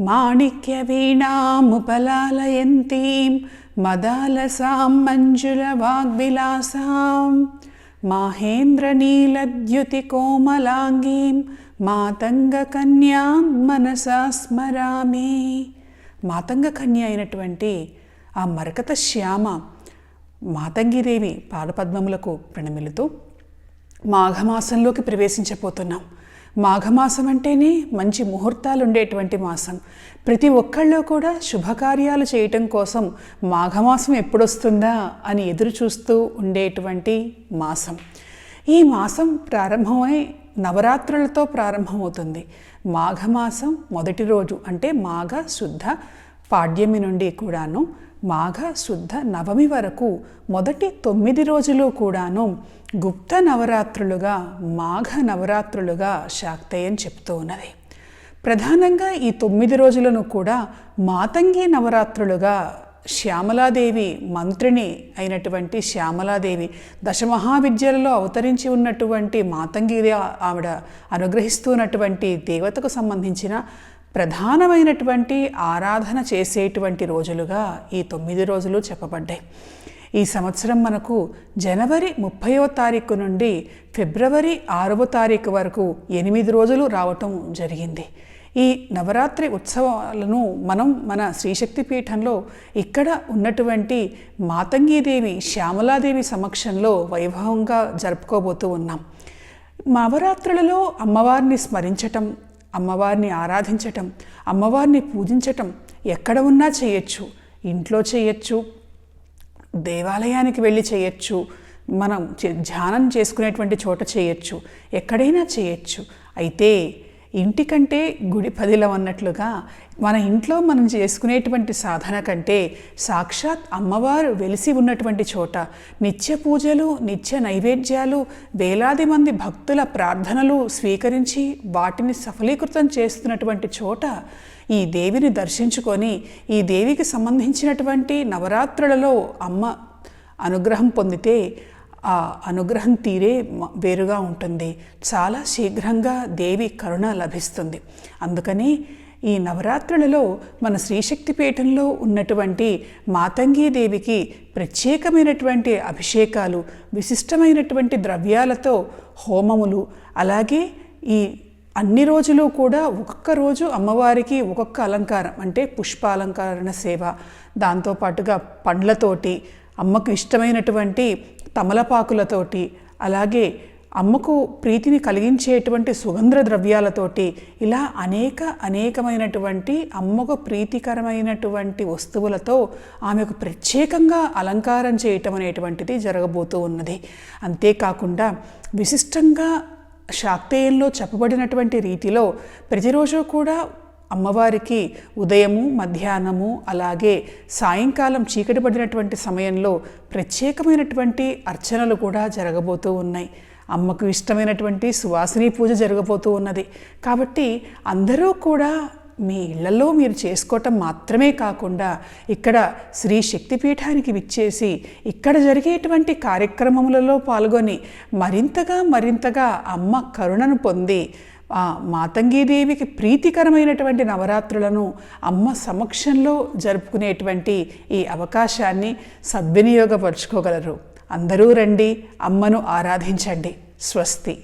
మాణిక్య వీణాముపలాలయంతీం మదాలసాం మంజుల వాగ్విలాసాం మాహేంద్రనీలద్యుతి మాతంగకన్యాం మనసా స్మరామి మాతంగకన్య అయినటువంటి ఆ మరకత శ్యామ మాతంగిదేవి పాదపద్మములకు ప్రణమిలుతూ మాఘమాసంలోకి ప్రవేశించబోతున్నాం. మాఘమాసం అంటేనే మంచి ముహూర్తాలు ఉండేటువంటి మాసం. ప్రతి ఒక్కళ్ళు కూడా శుభకార్యాలు చేయటం కోసం మాఘమాసం ఎప్పుడొస్తుందా అని ఎదురు చూస్తూ ఉండేటువంటి మాసం. ఈ మాసం ప్రారంభమై నవరాత్రులతో ప్రారంభమవుతుంది. మాఘమాసం మొదటి రోజు అంటే మాఘ శుద్ధ పాడ్యమి నుండి కూడాను మాఘ శుద్ధ నవమి వరకు మొదటి తొమ్మిది రోజులు కూడాను గుప్త నవరాత్రులుగా మాఘ నవరాత్రులుగా శాక్తేయం చెప్తూ ఉన్నది. ప్రధానంగా ఈ తొమ్మిది రోజులను కూడా మాతంగి నవరాత్రులుగా శ్యామలాదేవి మంత్రిని అయినటువంటి శ్యామలాదేవి దశమహావిద్యలలో అవతరించి ఉన్నటువంటి మాతంగి ఆవిడ అనుగ్రహిస్తున్నటువంటి దేవతకు సంబంధించిన ప్రధానమైనటువంటి ఆరాధన చేసేటువంటి రోజులుగా ఈ తొమ్మిది రోజులు చెప్పబడ్డాయి. ఈ సంవత్సరం మనకు జనవరి ముప్పైవ తారీఖు నుండి ఫిబ్రవరి ఆరవ తారీఖు వరకు ఎనిమిది రోజులు రావటం జరిగింది. ఈ నవరాత్రి ఉత్సవాలను మనం మన శ్రీశక్తి పీఠంలో ఇక్కడ ఉన్నటువంటి మాతంగీదేవి శ్యామలాదేవి సమక్షంలో వైభవంగా జరుపుకోబోతూ ఉన్నాం. నవరాత్రులలో అమ్మవారిని స్మరించటం అమ్మవారిని ఆరాధించటం అమ్మవారిని పూజించటం ఎక్కడ ఉన్నా చేయొచ్చు. ఇంట్లో చేయొచ్చు దేవాలయానికి వెళ్ళి చేయొచ్చు మనం ధ్యానం చేసుకునేటువంటి చోట చేయొచ్చు ఎక్కడైనా చేయొచ్చు. అయితే ఇంటికంటే గుడి పదిలం అన్నట్లుగా మన ఇంట్లో మనం చేసుకునేటువంటి సాధన కంటే సాక్షాత్ అమ్మవారు వెలిసి ఉన్నటువంటి చోట నిత్య పూజలు నిత్య నైవేద్యాలు వేలాది మంది భక్తుల ప్రార్థనలు స్వీకరించి వాటిని సఫలీకృతం చేస్తున్నటువంటి చోట ఈ దేవిని దర్శించుకొని ఈ దేవికి సంబంధించినటువంటి నవరాత్రులలో అమ్మ అనుగ్రహం పొందితే ఆ అనుగ్రహం తీరే వేరుగా ఉంటుంది. చాలా శీఘ్రంగా దేవి కరుణ లభిస్తుంది. అందుకని ఈ నవరాత్రులలో మన శ్రీశక్తిపీఠంలో ఉన్నటువంటి మాతంగీదేవికి ప్రత్యేకమైనటువంటి అభిషేకాలు విశిష్టమైనటువంటి ద్రవ్యాలతో హోమములు అలాగే ఈ అన్ని రోజులు కూడా ఒక్కొక్క రోజు అమ్మవారికి ఒక్కొక్క అలంకారం అంటే పుష్పాలంకరణ సేవ దాంతోపాటుగా పండ్లతోటి అమ్మకు ఇష్టమైనటువంటి తమలపాకులతోటి అలాగే అమ్మకు ప్రీతిని కలిగించేటువంటి సుగంధ ద్రవ్యాలతోటి ఇలా అనేక అనేకమైనటువంటి అమ్మకు ప్రీతికరమైనటువంటి వస్తువులతో ఆమెకు ప్రత్యేకంగా అలంకారం చేయటం అనేటువంటిది జరగబోతూ ఉన్నది. అంతేకాకుండా విశిష్టంగా శాక్తేయంలో చెప్పబడినటువంటి రీతిలో ప్రతిరోజు కూడా అమ్మవారికి ఉదయము మధ్యాహ్నము అలాగే సాయంకాలం చీకటి పడినటువంటి సమయంలో ప్రత్యేకమైనటువంటి అర్చనలు కూడా జరగబోతూ ఉన్నాయి. అమ్మకు ఇష్టమైనటువంటి సువాసిని పూజ జరగబోతూ ఉన్నది. కాబట్టి అందరూ కూడా మీ ఇళ్ళలో మీరు చేసుకోవటం మాత్రమే కాకుండా ఇక్కడ శ్రీ శక్తిపీఠానికి విచ్చేసి ఇక్కడ జరిగేటువంటి కార్యక్రమములలో పాల్గొని మరింతగా మరింతగా అమ్మ కరుణను పొంది మాతంగీదేవికి ప్రీతికరమైనటువంటి నవరాత్రులను అమ్మ సమక్షంలో జరుపుకునేటువంటి ఈ అవకాశాన్ని సద్వినియోగపరుచుకోగలరు. అందరూ రండి అమ్మను ఆరాధించండి. స్వస్తి.